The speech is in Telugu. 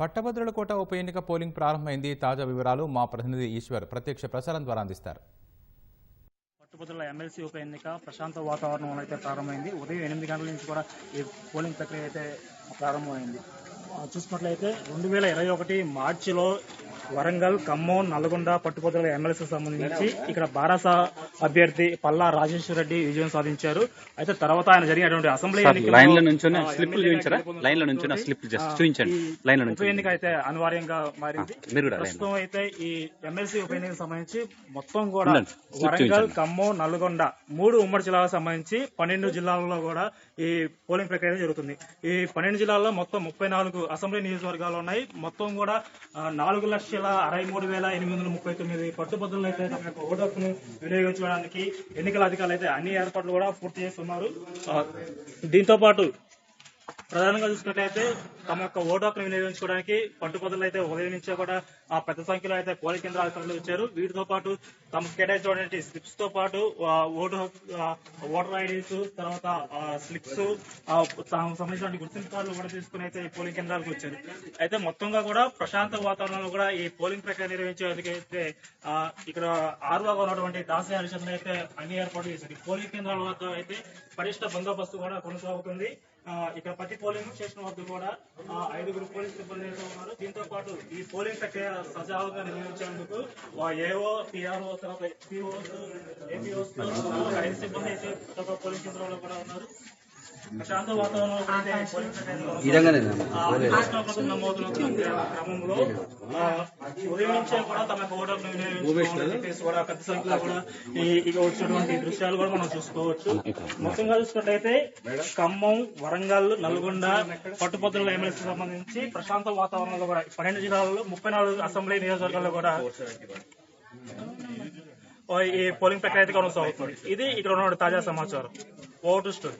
పట్టభద్రులకోట ఉప ఎన్నిక పోలింగ్ ప్రారంభమైంది. తాజా వివరాలు మా ప్రతినిధి ఈశ్వర్ ప్రత్యక్ష ప్రసారం ద్వారా అందిస్తారు. పట్టుభద్రుల ఎమ్మెల్సీ ఉప ఎన్నిక ప్రశాంత వాతావరణంలో అయితే ప్రారంభమైంది. ఉదయం ఎనిమిది గంటల నుంచి కూడా ఈ పోలింగ్ ప్రక్రియ అయితే ప్రారంభమైంది. ఆ, చూసుకున్నట్లయితే రెండు వేల ఇరవై ఒకటి మార్చిలో వరంగల్ ఖమ్మం నల్గొండ పట్టుభద్రుల ఎమ్మెల్సీ సంబంధించి ఇక్కడ బారాస అభ్యర్థి పల్లా రాజేశ్వర రెడ్డి విజయం సాధించారు. అయితే తర్వాత ఆయన జరిగినటువంటి అసెంబ్లీ చూపించరా? స్లిప్ జస్ట్ చూపించండి. ఉప ఎన్నిక అయితే అనివార్యంగా మారింది. ప్రస్తుతం అయితే ఈ ఎమ్మెల్సీ ఉప ఎన్నికకు సంబంధించి మొత్తం కూడా వరంగల్. ఖమ్మం నల్గొండ మూడు ఉమ్మడి జిల్లాలకు సంబంధించి పన్నెండు జిల్లాల్లో కూడా ఈ పోలింగ్ ప్రక్రియ జరుగుతుంది. ఈ పన్నెండు జిల్లాల్లో మొత్తం ముప్పై నాలుగు అసెంబ్లీ నియోజకవర్గాలు ఉన్నాయి. మొత్తం కూడా నాలుగు లక్షల అరవై మూడు వేల ఎనిమిది వందల ముప్పై తొమ్మిది పట్టుబద్దులు అయితే తమ యొక్క ఓటు వినియోగించుకోవడానికి ఎన్నికల అధికారులు అయితే అన్ని ఏర్పాట్లు కూడా పూర్తి చేస్తున్నారు. దీంతో పాటు ప్రధానంగా చూసుకున్నట్లయితే తమ యొక్క ఓటు హక్కును వినియోగించుకోవడానికి పట్టుపదులు అయితే ఉదయం నుంచే కూడా ఆ పెద్ద సంఖ్యలో అయితే పోలింగ్ కేంద్రాల తరలి వచ్చారు. వీటితో పాటు తమకు కేటాయించినటువంటి స్లిప్స్తో పాటు ఓటు ఓటర్ ఐడీస్ తర్వాత స్లిప్స్ తమకు సంబంధించిన గుర్తింపు కార్డులు కూడా తీసుకుని అయితే ఈ పోలింగ్ కేంద్రాలకు వచ్చారు. అయితే మొత్తంగా కూడా ప్రశాంత వాతావరణంలో కూడా ఈ పోలింగ్ ప్రక్రియ నిర్వహించేందుకు అయితే ఆ, ఇక్కడ ఆరుగా ఉన్నటువంటి దాసి హరిచంద్ర అయితే అన్ని ఏర్పాట్లు చేశారు. పోలింగ్ కేంద్రాల వద్ద అయితే పటిష్ట బందోబస్తు కూడా కొనసాగుతుంది. ఇక్కడ ప్రతి పోలింగ్ స్టేషన్ వద్ద కూడా ఐదుగురు పోలీస్ సిబ్బంది అయితే ఉన్నారు. దీంతో పాటు ఈ పోలింగ్ ప్రక్రియ సజావుగా నిర్వహించేందుకు ఏఓ పిఆర్ఓ తర్వాత పిఓస్ ఐదు సిబ్బంది అయితే ప్రతి ఒక్క పోలింగ్ కేంద్రంలో కూడా ఉన్నారు. ప్రశాంత వాతావరణంలో కూడా అయితే పోలింగ్ ప్రక్రియ ఆ, ఉష్ణోగ్రతలు నమోదుతున్న క్రమంలో ఆ, ఉదయం నుంచే కూడా తమ యొక్క ఓటర్లు వినియోగించుకోవాలని చెప్పేసి కూడా పెద్ద సంఖ్యలో కూడా ఈ ఇక వచ్చినటువంటి దృశ్యాలు కూడా మనం చూసుకోవచ్చు మొత్తంగా చూసుకున్నట్లయితే ఖమ్మం వరంగల్ నల్గొండ పట్టుపత్రుల ఎమ్మెల్సీ సంబంధించి ప్రశాంత వాతావరణంలో కూడా పన్నెండు జిల్లాల్లో ముప్పై నాలుగు అసెంబ్లీ నియోజకవర్గాల్లో కూడా ఓ ఈ పోలింగ్ ప్రక్రియ అయితే కొనసాగుతుంది ఇది ఇక్కడ ఉన్న తాజా సమాచారం ఓటు స్టోరీ